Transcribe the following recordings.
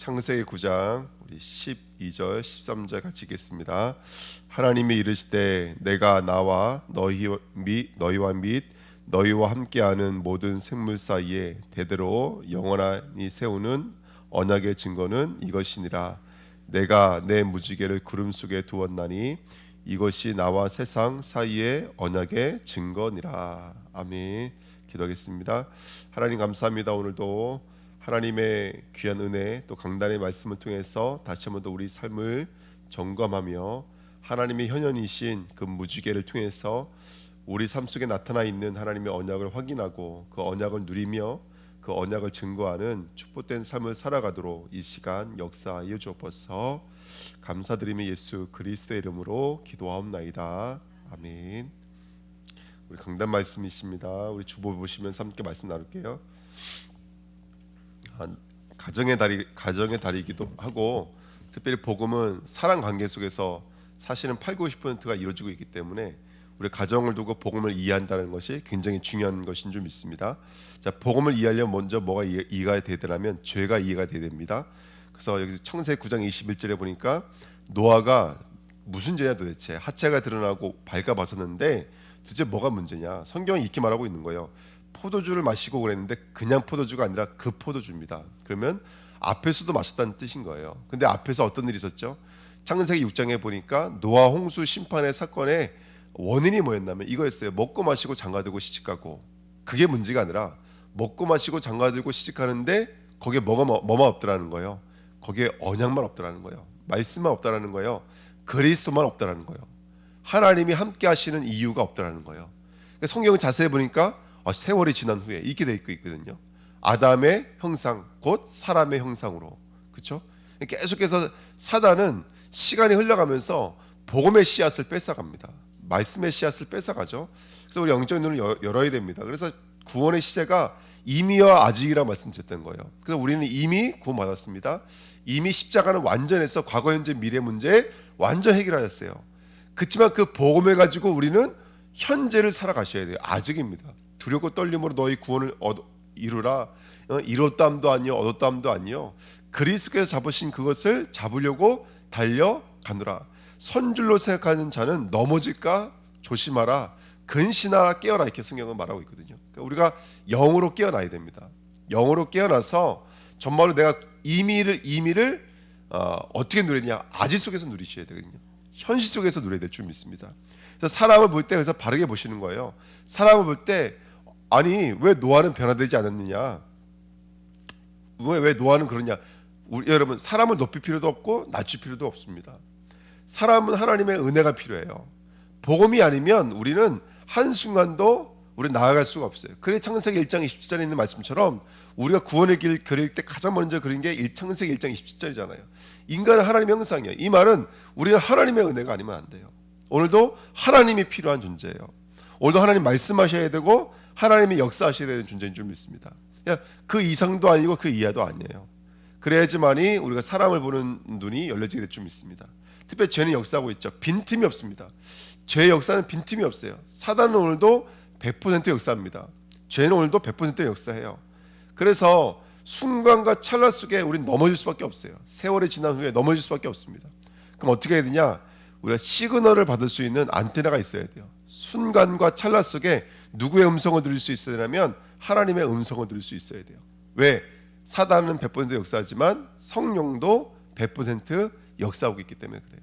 창세기 9장 우리 12절 13절 같이 읽겠습니다. 하나님이 이르시되 내가 나와 너희 및 너희와 및 너희와 함께하는 모든 생물 사이에 대대로 영원하니 세우는 언약의 증거는 이것이니라. 내가 내 무지개를 구름 속에 두었나니 이것이 나와 세상 사이의 언약의 증거니라. 아멘. 기도하겠습니다. 하나님 감사합니다. 오늘도 하나님의 귀한 은혜 또 강단의 말씀을 통해서 다시 한번 더 우리 삶을 점검하며 하나님의 현현이신 그 무지개를 통해서 우리 삶 속에 나타나 있는 하나님의 언약을 확인하고 그 언약을 누리며 그 언약을 증거하는 축복된 삶을 살아가도록 이 시간 역사하여 주옵소서. 감사드리며 예수 그리스도의 이름으로 기도하옵나이다. 아멘. 우리 강단 말씀이십니다. 우리 주보 보시면서 함께 말씀 나눌게요. 아, 가정의 달이 가정의 달이기도 하고 특별히 복음은 사랑 관계 속에서 사실은 8, 90%가 이루어지고 있기 때문에 우리 가정을 두고 복음을 이해한다는 것이 굉장히 중요한 것인 줄 믿습니다. 자, 복음을 이해하려면 먼저 뭐가 이해, 이해가 되더라면 죄가 이해가 돼야 됩니다. 그래서 여기 청세 9장 21절에 보니까 노아가 무슨 죄냐 도대체 하체가 드러나고 발가 벗었는데 도대체 뭐가 문제냐? 성경이 이렇게 말하고 있는 거예요. 포도주를 마시고 그랬는데 그냥 포도주가 아니라 그 포도주입니다. 그러면 앞에서도 마셨다는 뜻인 거예요. 근데 앞에서 어떤 일이 있었죠? 창세기 6장에 보니까 노아 홍수 심판의 사건의 원인이 뭐였냐면 이거였어요. 먹고 마시고 장가들고 시집가고 그게 문제가 아니라 먹고 마시고 장가들고 시집가는데 거기에 뭐가 뭐- 뭐만 없더라는 거예요. 거기에 언약만 없더라는 거예요. 말씀만 없더라는 거예요. 그리스도만 없더라는 거예요. 하나님이 함께 하시는 이유가 없더라는 거예요. 성경을 자세히 보니까 아, 세월이 지난 후에 이렇게 돼 있고 있거든요. 아담의 형상 곧 사람의 형상으로 그렇죠? 계속해서 사단은 시간이 흘러가면서 복음의 씨앗을 뺏어갑니다. 말씀의 씨앗을 뺏어가죠. 그래서 우리 영적 눈을 여- 열어야 됩니다. 그래서 구원의 시제가 이미와 아직이라 말씀드렸던 거예요. 그래서 우리는 이미 구원받았습니다. 이미 십자가는 완전해서 과거, 현재, 미래 문제 완전 해결하였어요. 그렇지만 그 복음을 가지고 우리는 현재를 살아가셔야 돼요. 아직입니다. 두렵고 떨림으로 너희 구원을 얻, 이루라. 어, 이뤘담도 아니요, 얻었담도 아니요. 그리스도께서 잡으신 그것을 잡으려고 달려가느라. 선줄로 생각하는 자는 넘어질까 조심하라. 근신하라 깨어라 이렇게 성경은 말하고 있거든요. 그러니까 우리가 영으로 깨어나야 됩니다. 영으로 깨어나서 정말로 내가 이미를 이미를 어, 어떻게 누리냐 아지 속에서 누리셔야 되거든요. 현실 속에서 누려야 될 줄 믿습니다. 그래서 사람을 볼 때 그래서 바르게 보시는 거예요. 사람을 볼때 아니 왜 노아는 변화되지 않았느냐? 왜, 왜 노아는 그러냐? 우리, 여러분 사람을 높일 필요도 없고 낮출 필요도 없습니다. 사람은 하나님의 은혜가 필요해요. 복음이 아니면 우리는 한 순간도 우리 나아갈 수가 없어요. 그래 창세기 1장 27절에 있는 말씀처럼 우리가 구원의 길 그릴 때 가장 먼저 그린 게 일- 창세기 1장 27절이잖아요. 인간은 하나님의 형상이에요. 이 말은 우리는 하나님의 은혜가 아니면 안 돼요. 오늘도 하나님이 필요한 존재예요. 오늘도 하나님 말씀하셔야 되고 하나님이 역사하셔야 되는 존재인 줄 믿습니다. 그 이상도 아니고 그 이하도 아니에요. 그래야지만이 우리가 사람을 보는 눈이 열려지게 될 줄 믿습니다. 특별히 죄는 역사하고 있죠. 빈틈이 없습니다. 죄의 역사는 빈틈이 없어요. 사단은 오늘도 100% 역사합니다. 죄는 오늘도 100% 역사해요. 그래서 순간과 찰나 속에 우리는 넘어질 수밖에 없어요. 세월이 지난 후에 넘어질 수밖에 없습니다. 그럼 어떻게 해야 되냐? 우리가 시그널을 받을 수 있는 안테나가 있어야 돼요. 순간과 찰나 속에 누구의 음성을 들을 수 있어야 되냐면 하나님의 음성을 들을 수 있어야 돼요. 왜? 사단은 100% 역사하지만 성령도 100% 역사하고 있기 때문에 그래요.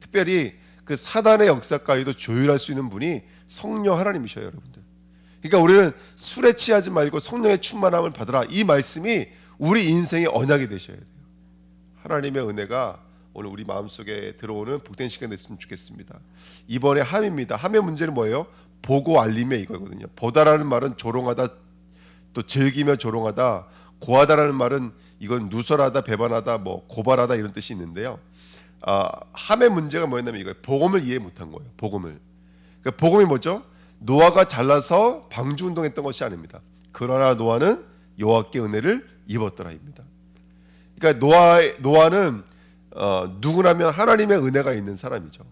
특별히 그 사단의 역사까지도 조율할 수 있는 분이 성령 하나님이셔요, 여러분들. 그러니까 우리는 술에 취하지 말고 성령의 충만함을 받으라. 이 말씀이 우리 인생의 언약이 되셔야 돼요. 하나님의 은혜가 오늘 우리 마음속에 들어오는 복된 시간 됐으면 좋겠습니다. 이번에 함입니다. 함의 문제는 뭐예요? 보고 알림의 이거거든요. 보다라는 말은 조롱하다 또 즐기며 조롱하다 고하다라는 말은 이건 누설하다 배반하다 뭐 고발하다 이런 뜻이 있는데요. 아, 함의 문제가 뭐였냐면 이거예요. 복음을 이해 못한 거예요. 복음을. 그러니까 복음이 뭐죠? 노아가 잘나서 방주 운동했던 것이 아닙니다. 그러나 노아는 여호와께 은혜를 입었더라입니다. 그러니까 노아 노아는 어, 누구라면 하나님의 은혜가 있는 사람이죠.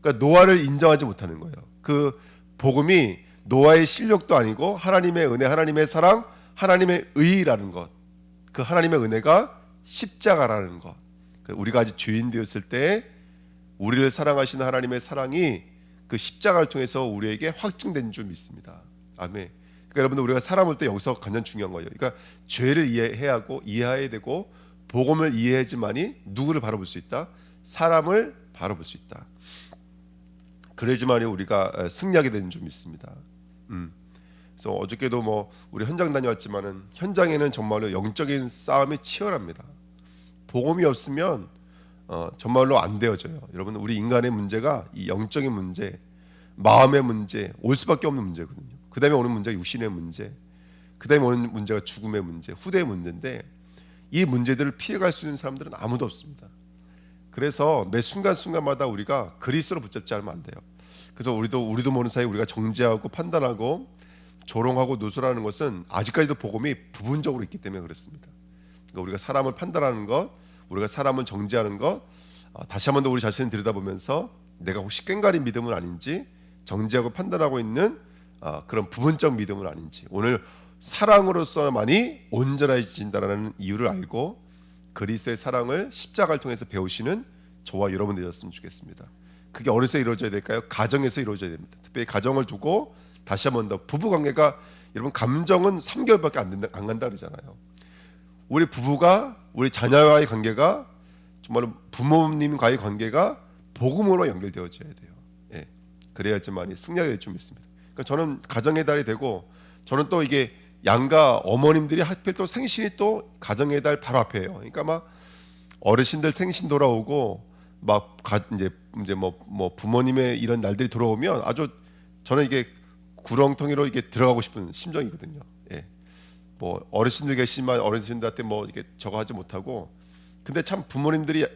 그러니까 노아를 인정하지 못하는 거예요. 그 복음이 노아의 실력도 아니고 하나님의 은혜, 하나님의 사랑, 하나님의 의라는 것. 그 하나님의 은혜가 십자가라는 것. 그 우리가 아직 죄인 되었을 때 우리를 사랑하시는 하나님의 사랑이 그 십자가를 통해서 우리에게 확증된 줄 믿습니다. 아멘. 그러니까 여러분들 우리가 사람을 때 여기서 가장 중요한 거예요. 그러니까 죄를 이해해야 하고 이해해야 되고 복음을 이해해야지만이 누구를 바라볼 수 있다. 사람을 바라볼 수 있다. 그래야지만이 우리가 승리하게 되는 줄 믿습니다. 음. 그래서 어저께도 뭐 우리 현장 다녀왔지만은 현장에는 정말로 영적인 싸움이 치열합니다. 복음이 없으면 어, 정말로 안 되어져요. 여러분 우리 인간의 문제가 이 영적인 문제, 마음의 문제, 올 수밖에 없는 문제거든요. 그다음에 오는 문제가 육신의 문제, 그다음에 오는 문제가 죽음의 문제, 후대의 문제인데 이 문제들을 피해갈 수 있는 사람들은 아무도 없습니다. 그래서 매 순간순간마다 우리가 그리스도로 붙잡지 않으면 안 돼요. 그래서 우리도 우리도 모르는 사이 우리가 정죄하고 판단하고 조롱하고 누설하는 것은 아직까지도 복음이 부분적으로 있기 때문에 그렇습니다. 그러니까 우리가 사람을 판단하는 것, 우리가 사람을 정죄하는 것, 어, 다시 한 번 더 우리 자신을 들여다보면서 내가 혹시 꽹가린 믿음은 아닌지 정죄하고 판단하고 있는 어, 그런 부분적 믿음은 아닌지 오늘 사랑으로서만이 온전해진다라는 이유를 알고 그리스도의 사랑을 십자가를 통해서 배우시는 저와 여러분들이었으면 좋겠습니다. 그게 어디서 이루어져야 될까요? 가정에서 이루어져야 됩니다. 특별히 가정을 두고 다시 한 번 더 부부 관계가 여러분 감정은 3개월밖에 안 된다 안 간다 그러잖아요. 우리 부부가 우리 자녀와의 관계가 정말 부모님과의 관계가 복음으로 연결되어져야 돼요. 예. 그래야지만이 승리하게 될줄 믿습니다. 그러니까 저는 가정의 달이 되고 저는 또 이게 양가 어머님들이 하필 또 생신이 또 가정의 달 바로 앞에요. 그러니까 막 어르신들 생신 돌아오고 막 가, 이제 이제 뭐, 뭐 부모님의 이런 날들이 돌아오면 아주 저는 이게 구렁텅이로 이게 들어가고 싶은 심정이거든요. 예. 뭐 어르신들 계시지만 어르신들한테 뭐 이게 저거 하지 못하고 근데 참 부모님들이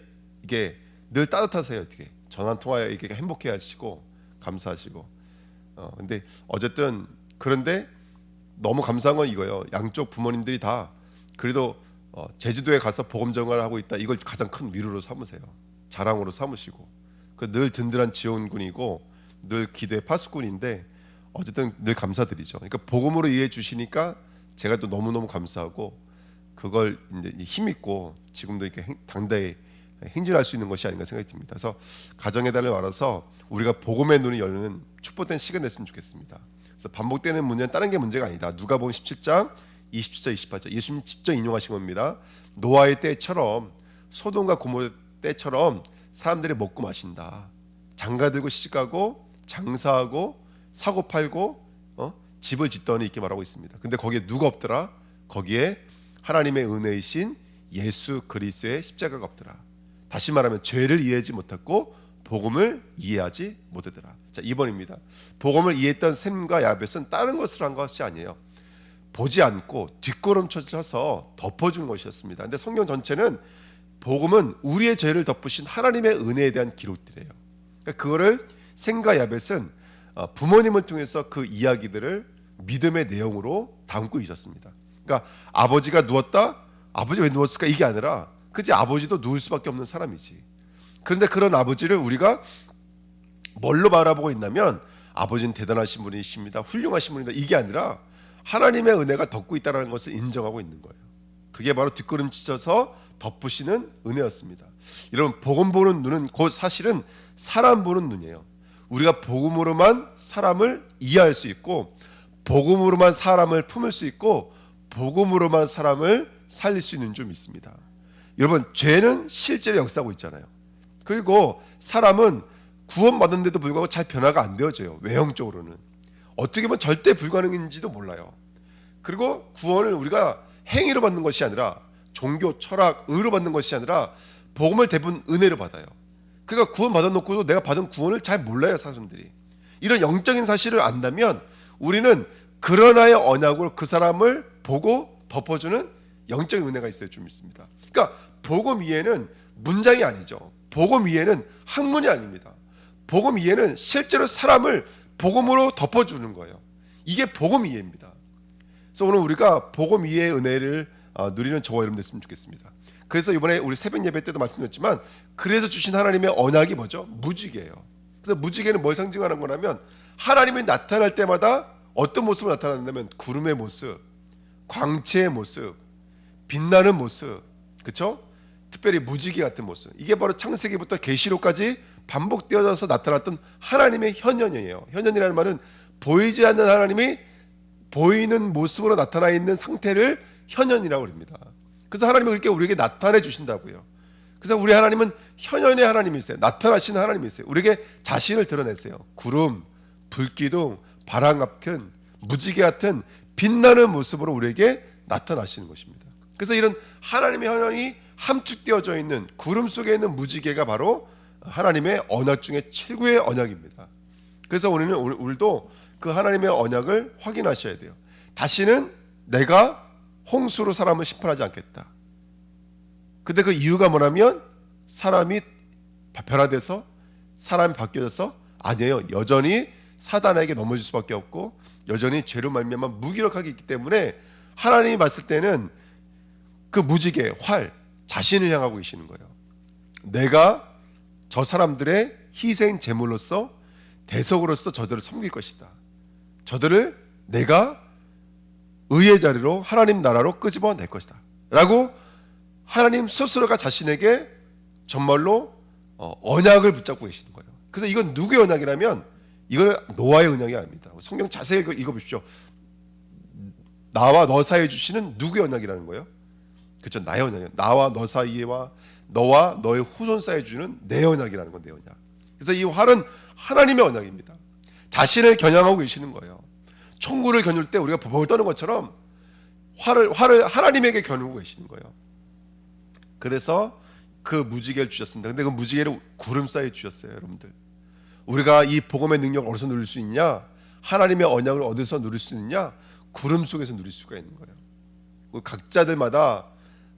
이게 늘 따뜻하세요. 어떻게 전화 통화에 이게 행복해 하시고 감사하시고 어 근데 어쨌든 그런데 너무 감사한 건 이거예요. 양쪽 부모님들이 다 그래도 어, 제주도에 가서 복음 전가를 하고 있다. 이걸 가장 큰 위로로 삼으세요. 자랑으로 삼으시고 그 늘 든든한 지원군이고 늘 기도의 파수꾼인데 어쨌든 늘 감사드리죠. 그러니까 복음으로 이해해 주시니까 제가 또 너무 너무 감사하고 그걸 이제 힘 있고 지금도 이렇게 행- 당대에 행진할 수 있는 것이 아닌가 생각이 듭니다. 그래서 가정의 달을 말아서 우리가 복음의 눈이 열리는 축복된 시간 됐으면 좋겠습니다. 그래서 반복되는 문제는 다른 게 문제가 아니다. 누가복음 17장 27절 28절 예수님 직접 인용하신 겁니다. 노아의 때처럼 소돔과 고모의 때처럼 사람들이 먹고 마신다. 장가 들고 시집가고 장사하고 사고 팔고 어? 집을 짓더니 이렇게 말하고 있습니다. 근데 거기에 누가 없더라? 거기에 하나님의 은혜이신 예수 그리스도의 십자가가 없더라. 다시 말하면 죄를 이해하지 못했고 복음을 이해하지 못하더라. 자, 2번입니다. 복음을 이해했던 샘과 야벳은 다른 것을 한 것이 아니에요. 보지 않고 뒷걸음쳐서 덮어준 것이었습니다. 근데 성경 전체는 복음은 우리의 죄를 덮으신 하나님의 은혜에 대한 기록들이에요. 그러니까 그거를 생과 야벳은 어, 부모님을 통해서 그 이야기들을 믿음의 내용으로 담고 있었습니다. 그러니까 아버지가 누웠다, 아버지 왜 누웠을까 이게 아니라 그지 아버지도 누울 수밖에 없는 사람이지. 그런데 그런 아버지를 우리가 뭘로 바라보고 있냐면 아버지는 대단하신 분이십니다. 훌륭하신 분이다. 이게 아니라 하나님의 은혜가 덮고 있다는 것을 인정하고 있는 거예요. 그게 바로 뒷걸음치셔서 덮으시는 은혜였습니다. 여러분 복음 보는 눈은 곧 사실은 사람 보는 눈이에요. 우리가 복음으로만 사람을 이해할 수 있고 복음으로만 사람을 품을 수 있고 복음으로만 사람을 살릴 수 있는 줄 믿습니다. 여러분 죄는 실제로 역사하고 있잖아요. 그리고 사람은 구원받은데도 불구하고 잘 변화가 안 되어져요. 외형적으로는 어떻게 보면 절대 불가능인지도 몰라요. 그리고 구원을 우리가 행위로 받는 것이 아니라 종교, 철학, 의로 받는 것이 아니라 복음을 대부분 은혜로 받아요. 그러니까 구원 받아놓고도 내가 받은 구원을 잘 몰라요 사람들이. 이런 영적인 사실을 안다면 우리는 그러나의 언약으로 그 사람을 보고 덮어주는 영적인 은혜가 있어야 줄 믿습니다. 그러니까 복음 이해는 문장이 아니죠. 복음 이해는 학문이 아닙니다. 복음 이해는 실제로 사람을 복음으로 덮어주는 거예요. 이게 복음 이해입니다. 그래서 오늘 우리가 복음 이해의 은혜를 어, 누리는 저와 여러분 됐으면 좋겠습니다. 그래서 이번에 우리 새벽 예배 때도 말씀드렸지만 그래서 주신 하나님의 언약이 뭐죠? 무지개예요. 그래서 무지개는 뭘 상징하는 거냐면 하나님이 나타날 때마다 어떤 모습으로 나타나냐면 구름의 모습, 광채의 모습, 빛나는 모습, 그렇죠? 특별히 무지개 같은 모습. 이게 바로 창세기부터 계시록까지 반복되어져서 나타났던 하나님의 현현이에요. 현현이라는 말은 보이지 않는 하나님이 보이는 모습으로 나타나 있는 상태를 현현이라고 합니다. 그래서 하나님은 그렇게 우리에게 나타내 주신다고요. 그래서 우리 하나님은 현현의 하나님이세요. 나타나시는 하나님이세요. 우리에게 자신을 드러내세요. 구름, 불기둥, 바람 같은 무지개 같은 빛나는 모습으로 우리에게 나타나시는 것입니다. 그래서 이런 하나님의 현현이 함축되어져 있는 구름 속에 있는 무지개가 바로 하나님의 언약 중에 최고의 언약입니다. 그래서 우리는 오늘- 오늘도 그 하나님의 언약을 확인하셔야 돼요. 다시는 내가 홍수로 사람을 심판하지 않겠다. 근데 그 이유가 뭐냐면 사람이 변화돼서 사람이 바뀌어져서 아니에요. 여전히 사단에게 넘어질 수밖에 없고 여전히 죄로 말미암아 무기력하게 있기 때문에 하나님이 봤을 때는 그 무지개 활 자신을 향하고 계시는 거예요. 내가 저 사람들의 희생 제물로서 대속으로서 저들을 섬길 것이다. 저들을 내가 의의 자리로 하나님 나라로 끄집어 낼 것이다. 라고 하나님 스스로가 자신에게 정말로 어, 언약을 붙잡고 계시는 거예요. 그래서 이건 누구의 언약이라면 이건 노아의 언약이 아닙니다. 성경 자세히 읽어- 읽어보십시오. 나와 너 사이에 주시는 누구의 언약이라는 거예요? 그렇죠. 나의 언약이야. 나와 너 사이에와 너와 너의 후손 사이에 주는 내 언약이라는 건 내 언약. 그래서 이 활은 하나님의 언약입니다. 자신을 겨냥하고 계시는 거예요. 총구를 겨눌 때 우리가 버벅 떠는 것처럼 활을 활을 하나님에게 겨누고 계시는 거예요. 그래서 그 무지개를 주셨습니다. 근데 그 무지개를 구름 사이에 주셨어요, 여러분들. 우리가 이 복음의 능력을 어디서 누릴 수 있냐? 하나님의 언약을 어디서 누릴 수 있느냐? 구름 속에서 누릴 수가 있는 거예요. 그 각자들마다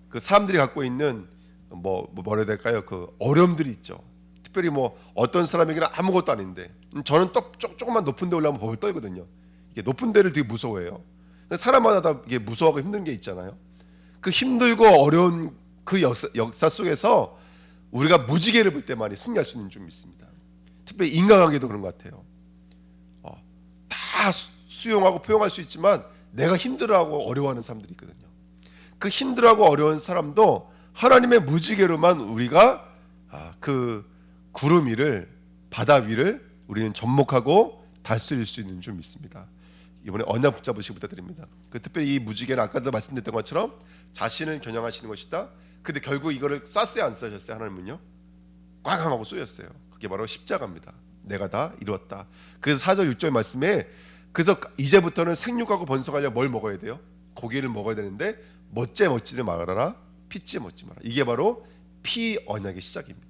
그 사람들이 갖고 있는 뭐, 뭐 뭐라 해야 될까요? 그 어려움들이 있죠. 특별히 뭐 어떤 사람에게는 아무것도 아닌데 음, 저는 또 조- 조금만 높은 데 올라가면 벌벌 떨거든요. 이게 높은 데를 되게 무서워해요. 사람마다 다 이게 무서워하고 힘든 게 있잖아요. 그 힘들고 어려운 그 역사, 역사 속에서 우리가 무지개를 볼 때만이 승리할 수 있는 줄 믿습니다. 특별히 인간관계도 그런 것 같아요. 어, 다 수- 수용하고 포용할 수 있지만 내가 힘들어하고 어려워하는 사람들이 있거든요. 그 힘들어하고 어려운 사람도 하나님의 무지개로만 우리가 아, 그 구름 위를 바다 위를 우리는 접목하고 다스릴 수 있는 줄 믿습니다. 이번에 언약 붙잡으시기 부탁드립니다. 그 특별히 이 무지개는 아까도 말씀드렸던 것처럼 자신을 겨냥하시는 것이다. 근데 결국 이거를 쐈어요, 안 쏘셨어요? 하나님은요? 꽝꽝 하고 쏘였어요. 그게 바로 십자가입니다. 내가 다 이루었다. 그래서 4절 6절 말씀에 그래서 이제부터는 생육하고 번성하려 뭘 먹어야 돼요? 고기를 먹어야 되는데 멋제 멋지를 말아라 피째 멋지 마라. 이게 바로 피 언약의 시작입니다.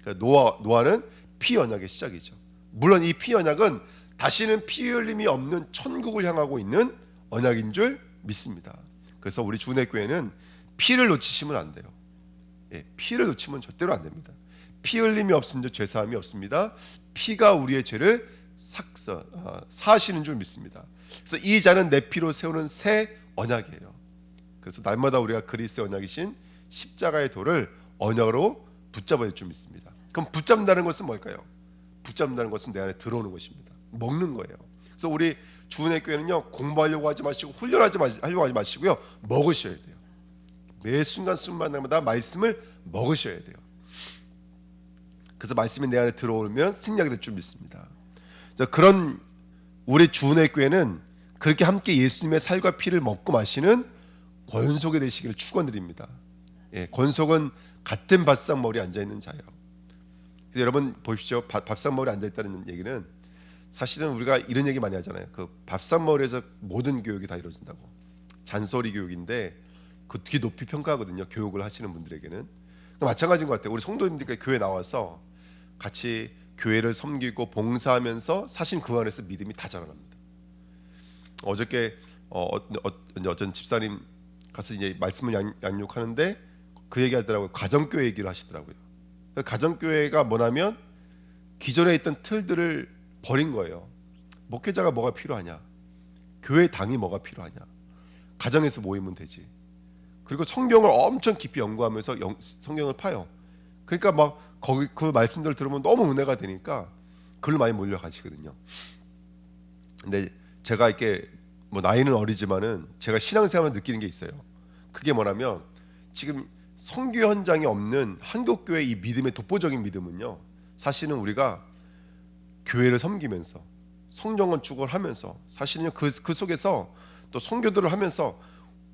그러니까 노아 노아는 피 언약의 시작이죠. 물론 이 피 언약은 다시는 피 흘림이 없는 천국을 향하고 있는 언약인 줄 믿습니다. 그래서 우리 주내 교회는 피를 놓치시면 안 돼요. 예, 피를 놓치면 절대로 안 됩니다. 피 흘림이 없은 자 죄사함이 없습니다. 피가 우리의 죄를 삭서, 아, 사하시는 줄 믿습니다. 그래서 이 자는 내 피로 세우는 새 언약이에요. 그래서 날마다 우리가 그리스의 언약이신 십자가의 도를 언약으로 붙잡아야 될줄 믿습니다. 그럼 붙잡는다는 것은 뭘까요? 붙잡는다는 것은 내 안에 들어오는 것입니다. 먹는 거예요. 그래서 우리 주은의 교회는요 공부하려고 하지 마시고 훈련하지 마시, 하려고 하지 마시고요 먹으셔야 돼요. 매 순간 순간마다 말씀을 먹으셔야 돼요. 그래서 말씀이 내 안에 들어오면 승리하게 될 줄 믿습니다. 자, 그런 우리 주은의 교회는 그렇게 함께 예수님의 살과 피를 먹고 마시는 권속이 되시기를 축원드립니다. 예, 권속은 같은 밥상머리에 앉아 있는. 그래서 여러분 보십시오. 밥, 밥상머리에 앉아 있다는 얘기는 사실은 우리가 이런 얘기 많이 하잖아요. 그 밥상머리에서 모든 교육이 다 이루어진다고. 잔소리 교육인데 그 뒤 높이 평가하거든요. 교육을 하시는 분들에게는. 마찬가지인 것 같아요. 우리 성도님들께 교회 나와서 같이 교회를 섬기고 봉사하면서 사실 그 안에서 믿음이 다 자라납니다. 어저께 어, 어, 어, 어 떤 집사님 가서 이제 말씀을 양, 양육하는데 그 얘기하더라고요. 가정교회 얘기를 하시더라고요. 그 가정교회가 뭐냐면 기존에 있던 틀들을 버린 거예요. 목회자가 뭐가 필요하냐? 교회 당이 뭐가 필요하냐? 가정에서 모이면 되지. 그리고 성경을 엄청 깊이 연구하면서 영- 성경을 파요. 그러니까 막 거기 그 말씀들을 들으면 너무 은혜가 되니까 글로 많이 몰려가시거든요. 근데 제가 이렇게 뭐 나이는 어리지만은 제가 신앙생활을 느끼는 게 있어요. 그게 뭐냐면 지금 성교 현장이 없는 한국 교회 이 믿음의 독보적인 믿음은요. 사실은 우리가 교회를 섬기면서 성령 건축을 하면서 사실은 그, 그 속에서 또 성교들을 하면서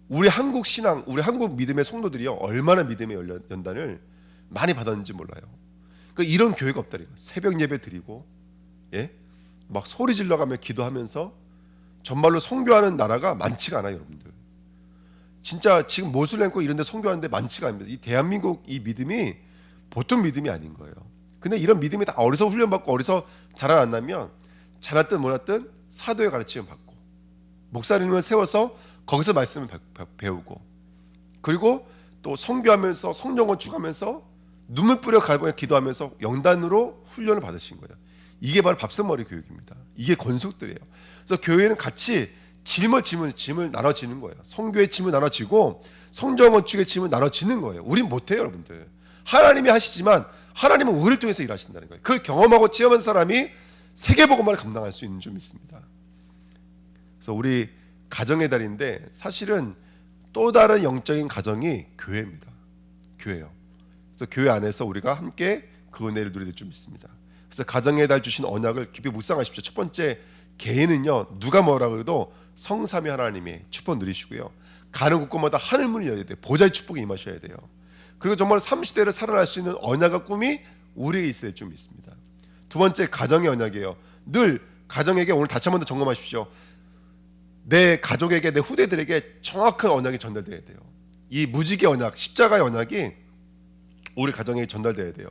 우리 한국 신앙, 우리 한국 믿음의 성도들이요 얼마나 믿음의 연단- 연단을 많이 받았는지 몰라요. 그 이런 교회가 거예요. 새벽 예배 드리고, 예, 막 소리 질러가며 기도하면서 정말로 성교하는 나라가 많지가 않아요, 여러분들. 진짜 지금 모슬렘고 이런데 성교하는데 많지가 않습니다. 이 대한민국 이 믿음이 보통 믿음이 아닌 거예요. 근데 이런 믿음이 다 어디서 훈련받고 어디서 자라났냐면 자랐든 못났든 사도의 가르침을 받고 목사님을 세워서 거기서 말씀을 배우고 그리고 또 성교하면서 성령을 주가면서 눈물 뿌려 가며 기도하면서 영단으로 훈련을 받으신 거예요. 이게 바로 밥선머리 교육입니다. 이게 건속들이에요. 그래서 교회는 같이 짐을 짐을 짐을 나눠지는 거예요. 성교의 짐을 나눠지고 성령 건축의 짐을 나눠지는 거예요. 우린 못해요, 여러분들. 하나님이 하시지만 하나님은 우리를 통해서 일하신다는 거예요. 그걸 경험하고 체험한 사람이 세계복음만을 감당할 수 있는 줄 믿습니다. 그래서 우리 가정의 달인데 사실은 또 다른 영적인 가정이 교회입니다. 교회요. 그래서 교회 안에서 우리가 함께 그 은혜를 누리게 줄 믿습니다. 그래서 가정의 달 주신 언약을 깊이 묵상하십시오. 첫 번째 개인은요 누가 뭐라 그래도 성삼위 하나님의 축복 누리시고요. 가는 곳곳마다 하늘 문이 열려야 돼요. 보좌의 축복이 임하셔야 돼요. 그리고 정말 30대를 살아날 수 있는 언약과 꿈이 우리에게 있어야 될줄 믿습니다. 두 번째 가정의 언약이에요. 늘 가정에게 오늘 다시 한 번 더 점검하십시오. 내 가족에게 내 후대들에게 정확한 언약이 전달돼야 돼요. 이 무지개 언약, 십자가의 언약이 우리 가정에 전달돼야 돼요.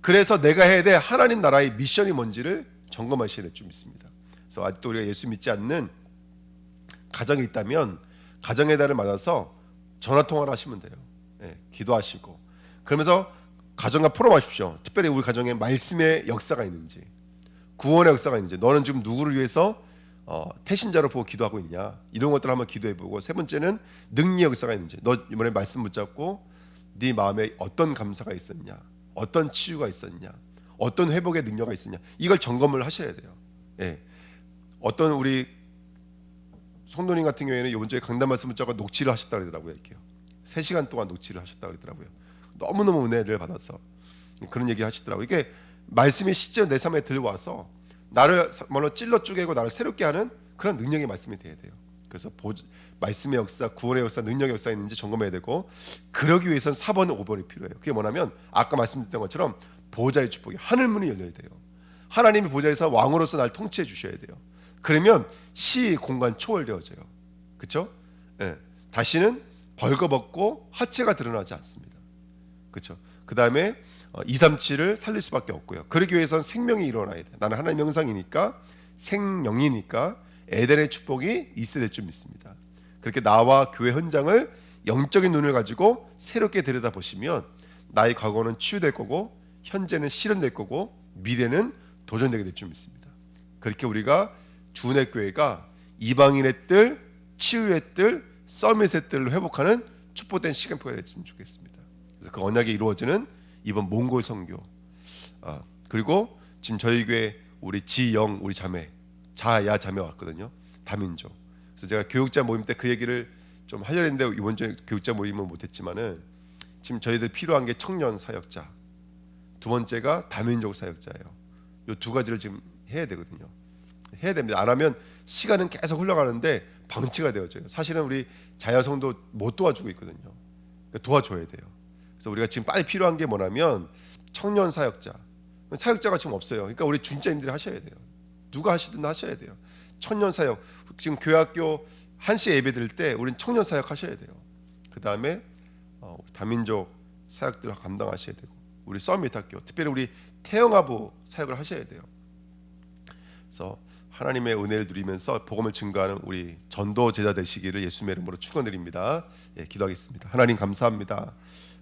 그래서 내가 해야 될 하나님 나라의 미션이 뭔지를 점검하셔야 될 줄 믿습니다. 그래서 아직도 우리가 예수 믿지 않는 가정이 있다면 가정의 달을 맞아서 전화 통화를 하시면 돼요. 예, 기도하시고 그러면서 가정과 포럼하십시오. 특별히 우리 가정에 말씀의 역사가 있는지 구원의 역사가 있는지 너는 지금 누구를 위해서 어, 태신자로 보고 기도하고 있냐 이런 것들 을 한번 기도해보고 세 번째는 능력 역사가 있는지 너 이번에 말씀 붙잡고 네 마음에 어떤 감사가 있었냐 어떤 치유가 있었냐 어떤 회복의 능력이 있었냐 이걸 점검을 하셔야 돼요. 예. 어떤 우리 성도님 같은 경우에는 이번 주에 강단 말씀 붙잡고 녹취를 하셨다 그러더라고요. 이렇게요. 3시간 동안 녹취를 하셨다 그러더라고요. 너무너무 은혜를 받아서 그런 얘기 하시더라고요. 이게 말씀이 실제 내 삶에 들어와서 나를 뭐로 찔러 쪼개고 나를 새롭게 하는 그런 능력의 말씀이 돼야 돼요. 그래서 보, 말씀의 역사, 구원의 역사, 능력의 역사 있는지 점검해야 되고 그러기 위해서는 4번, 5번이 필요해요. 그게 뭐냐면 아까 말씀드렸던 것처럼 보좌의 축복이 하늘 문이 열려야 돼요. 하나님이 보좌에서 왕으로서 날 통치해 주셔야 돼요. 그러면 시 공간 초월되어져요. 그렇죠? 예. 다시는 벌거벗고 하체가 드러나지 않습니다. 그렇죠? 그 다음에 어, 237을 살릴 수밖에 없고요. 그러기 위해서는 생명이 일어나야 돼. 나는 하나님의 형상이니까 생명이니까 에덴의 축복이 있어야 될줄 믿습니다. 그렇게 나와 교회 현장을 영적인 눈을 가지고 새롭게 들여다 보시면 나의 과거는 치유될 거고 현재는 실현될 거고 미래는 도전되게 될 줄 믿습니다. 그렇게 우리가 주은혜 교회가 이방인의 뜰, 치유의 뜰, 서밋의 뜰을 회복하는 축복된 시간표가 됐으면 좋겠습니다. 그래서 그 언약이 이루어지는 이번 몽골 선교. 아, 그리고 지금 저희 교회 우리 지영 우리 자매 자야 자매 왔거든요. 다민족. 그래서 제가 교육자 모임 때 그 얘기를 좀 하려 했는데 이번 주에 교육자 모임은 못했지만은 지금 저희들 필요한 게 청년 사역자. 두 번째가 다민족 사역자예요. 이두 가지를 지금 해야 되거든요. 해야 됩니다. 안 하면 시간은 계속 흘러가는데 방치가 되어져요. 사실은 우리 자야성도 못 도와주고 있거든요. 그러니까 도와줘야 돼요. 그래서 우리가 지금 빨리 필요한 게 뭐냐면 청년 사역자. 사역자가 지금 없어요. 그러니까 우리 준자님들이 하셔야 돼요. 누가 하시든 하셔야 돼요. 청년 사역. 지금 교회학교 한시 예배 드릴 때 우린 청년 사역 하셔야 돼요. 그 다음에 어, 다민족 사역들을 감당하셔야 되고 우리 서밋 학교 특별히 우리 태영아부 사역을 하셔야 돼요. 그래서 하나님의 은혜를 누리면서 복음을 증거하는 우리 전도 제자 되시기를 예수님의 이름으로 축원드립니다. 예, 기도하겠습니다. 하나님 감사합니다.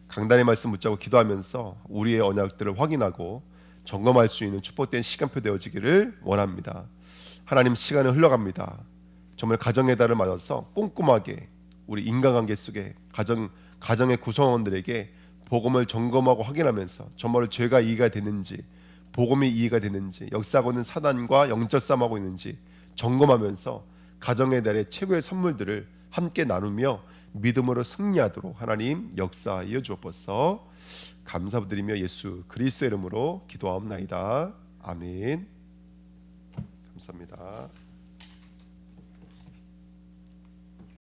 강단의 말씀 붙잡고 기도하면서 우리의 언약들을 확인하고 점검할 수 있는 축복된 시간표 되어지기를 원합니다. 하나님 시간은 흘러갑니다. 정말 가정의 달을 맞아서 꼼꼼하게 우리 인간관계 속에 가정 가정의 구성원들에게 복음을 점검하고 확인하면서 정말 죄가 이해가 되는지 복음이 이해가 되는지 역사하고 있는 사단과 영적 싸움하고 있는지 점검하면서 가정의 달의 최고의 선물들을 함께 나누며 믿음으로 승리하도록 하나님 역사하여 주옵소서. 감사드리며 예수 그리스도의 이름으로 기도하옵나이다. 아멘. 감사합니다.